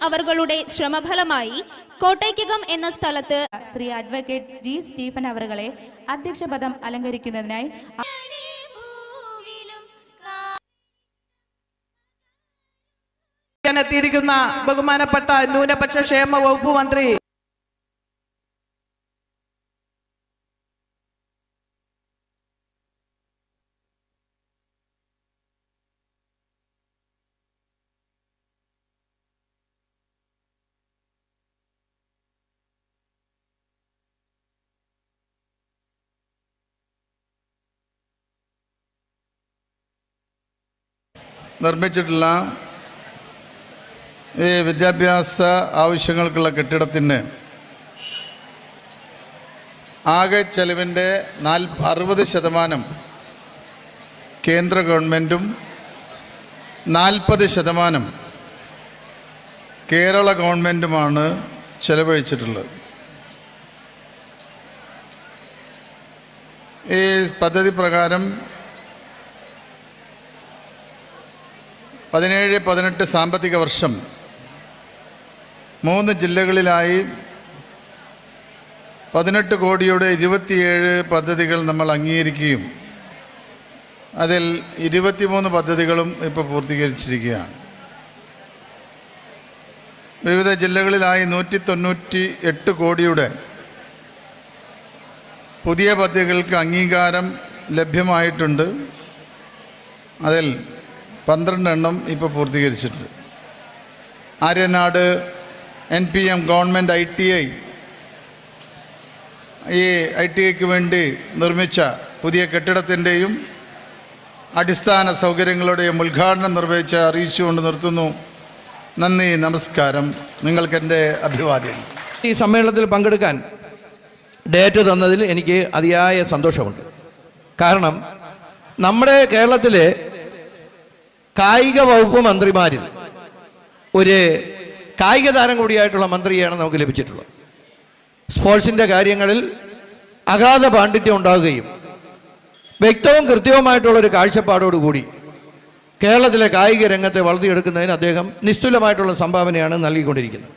അവരുടെ ശ്രമഫലമായി കോട്ടയ്ക്കകം എന്ന സ്ഥലത്ത് ശ്രീ അഡ്വക്കേറ്റ് ജി സ്റ്റീഫൻ അവരുകളെ അധ്യക്ഷ പദം അലങ്കരിക്കുന്നതിനായി ബഹുമാനപ്പെട്ട ന്യൂനപക്ഷ ക്ഷേമ വകുപ്പ് മന്ത്രി നിർമ്മിച്ചിട്ടുള്ള ഈ വിദ്യാഭ്യാസ ആവശ്യങ്ങൾക്കുള്ള കെട്ടിടത്തിന് ആകെ ചെലവിന്റെ നാൽ അറുപത് ശതമാനം കേന്ദ്ര ഗവൺമെന്റും നാൽപ്പത് ശതമാനം കേരള ഗവൺമെന്റുമാണ് ചെലവഴിച്ചിട്ടുള്ളത്. ഈ പദ്ധതി പ്രകാരം പതിനേഴ് പതിനെട്ട് സാമ്പത്തിക വർഷം മൂന്ന് ജില്ലകളിലായി പതിനെട്ട് കോടിയുടെ ഇരുപത്തിയേഴ് പദ്ധതികൾ നമ്മൾ അംഗീകരിക്കുകയും അതിൽ ഇരുപത്തിമൂന്ന് പദ്ധതികളും ഇപ്പോൾ പൂർത്തീകരിച്ചിരിക്കുകയാണ്. വിവിധ ജില്ലകളിലായി നൂറ്റി തൊണ്ണൂറ്റി എട്ട് കോടിയുടെ പുതിയ പദ്ധതികൾക്ക് അംഗീകാരം ലഭ്യമായിട്ടുണ്ട്. അതിൽ പന്ത്രണ്ട് എണ്ണം ഇപ്പോൾ പൂർത്തീകരിച്ചിട്ടുണ്ട്. Aryanad N P M government I T I ഈ ഐ ടി ഐക്ക് വേണ്ടി നിർമ്മിച്ച പുതിയ കെട്ടിടത്തിന്റെയും അടിസ്ഥാന സൗകര്യങ്ങളുടെയും ഉദ്ഘാടനം നിർവഹിച്ച അറിയിച്ചുകൊണ്ട് നിർത്തുന്നു. നന്ദി നമസ്കാരം. നിങ്ങൾക്കെന്റെ അഭിവാദ്യം ഈ സമ്മേളനത്തിൽ പങ്കെടുക്കാൻ ഡേറ്റ് തന്നതിൽ എനിക്ക് അതിയായ സന്തോഷമുണ്ട്. കാരണം നമ്മുടെ കേരളത്തിലെ കായിക വകുപ്പ് മന്ത്രിമാരിൽ ഒരു കായിക താരം കൂടിയായിട്ടുള്ള മന്ത്രിയാണ് നമുക്ക് ലഭിച്ചിട്ടുള്ളത്. സ്പോർട്സിന്റെ കാര്യങ്ങളിൽ അഗാധ പാണ്ഡിത്യം ഉണ്ടാവുകയും വ്യക്തവും കൃത്യവുമായിട്ടുള്ള ഒരു കാഴ്ചപ്പാടോടുകൂടി കേരളത്തിലെ കായിക രംഗത്തെ വളർത്തിയെടുക്കുന്നതിന് അദ്ദേഹം നിസ്തുലമായിട്ടുള്ള സംഭാവനയാണ് നൽകിക്കൊണ്ടിരിക്കുന്നത്.